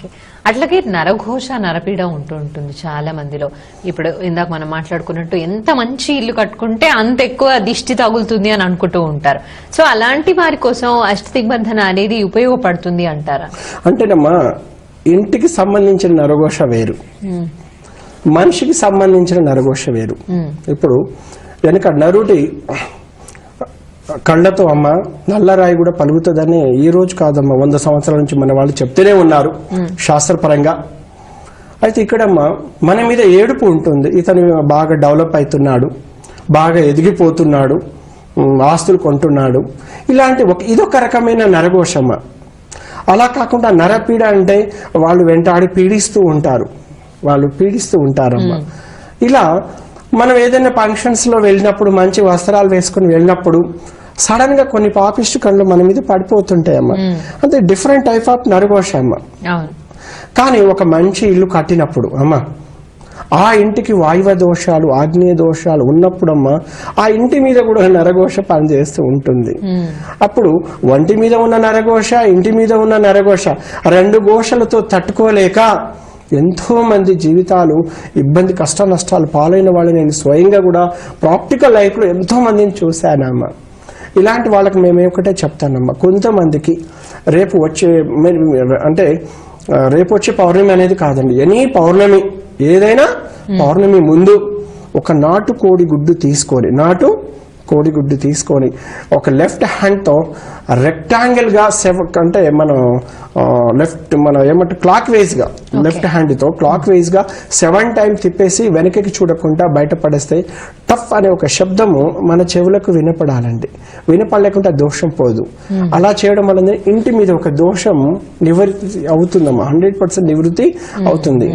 Okay అట్లాగే నరఘోష నరపీడ ఉంటూ ఉంటుంది చాలా మందిలో. ఇప్పుడు ఇందాక మనం మాట్లాడుకున్నట్టు ఎంత మంచి ఇల్లు కట్టుకుంటే అంత ఎక్కువ దిష్టి తగులుతుంది అని అనుకుంటూ ఉంటారు. సో అలాంటి వారి కోసం అష్టదిగ్బంధన అనేది ఉపయోగపడుతుంది అంటారా? అంటేనమ్మా ఇంటికి సంబంధించిన నరఘోష వేరు. మనిషికి సంబంధించిన నరఘోష వేరు. ఇప్పుడు వెనక నరుడి కళ్ళతో అమ్మ నల్లరాయి కూడా పలుకుతుందని ఈ రోజు కాదమ్మా వంద సంవత్సరాల నుంచి మన వాళ్ళు చెప్తూనే ఉన్నారు శాస్త్రపరంగా. అయితే ఇక్కడమ్మా మన మీద ఏడుపు ఉంటుంది. ఇతను బాగా డెవలప్ అవుతున్నాడు బాగా ఎదిగిపోతున్నాడు ఆస్తులు కొంటున్నాడు. ఇలాంటి ఒక ఇదొక రకమైన నరఘోషమ్మ. అలా కాకుండా నరపీడ అంటే వాళ్ళు వెంటాడి పీడిస్తూ ఉంటారు. వాళ్ళు పీడిస్తూ ఉంటారమ్మా. ఇలా మనం ఏదైనా ఫంక్షన్స్లో వెళ్ళినప్పుడు మంచి వస్త్రాలు వేసుకుని వెళ్ళినప్పుడు సడన్గా కొన్ని పాపిష్టి కళ్ళు మన మీద పడిపోతుంటాయమ్మా అంటే డిఫరెంట్ టైప్ ఆఫ్ నరఘోష అమ్మ. కానీ ఒక మంచి ఇల్లు కట్టినప్పుడు అమ్మ ఆ ఇంటికి వాయువ దోషాలు ఆగ్నేయ దోషాలు ఉన్నప్పుడమ్మా ఆ ఇంటి మీద కూడా నరఘోష పనిచేస్తూ ఉంటుంది. అప్పుడు వంటి మీద ఉన్న నరఘోష ఇంటి మీద ఉన్న నరఘోష రెండు ఘోషలతో తట్టుకోలేక ఎంతో మంది జీవితాలు ఇబ్బంది కష్ట నష్టాలు పాలైన వాళ్ళు నేను స్వయంగా కూడా ప్రాక్టికల్ లైఫ్లో ఎంతో మందిని చూశానమ్మా. ఇలాంటి వాళ్ళకి మేము ఒకటే చెప్తానమ్మా. కొంతమందికి రేపు వచ్చే అంటే రేపు వచ్చే పౌర్ణమి అనేది కాదండి. ఎనీ పౌర్ణమి ఏదైనా పౌర్ణమి ముందు ఒక నాటు కోడి గుడ్డు తీసుకొని నాటు కోడి గుడ్డు తీసుకొని ఒక లెఫ్ట్ హ్యాండ్తో రెక్టాంగిల్గా సెవ అంటే మనం లెఫ్ట్ మనం ఏమంటే క్లాక్ వైజ్గా లెఫ్ట్ హ్యాండ్తో క్లాక్ వైజ్గా సెవెన్ టైం తిప్పేసి వెనకకి చూడకుండా బయటపడేస్తే టఫ్ అనే ఒక శబ్దము మన చెవులకు వినపడాలండి. వినపడలేకుండా దోషం పోదు. అలా చేయడం వల్ల ఇంటి మీద ఒక దోషం నివృత్తి అవుతుందమ్మా. హండ్రెడ్ పర్సెంట్ నివృత్తి అవుతుంది.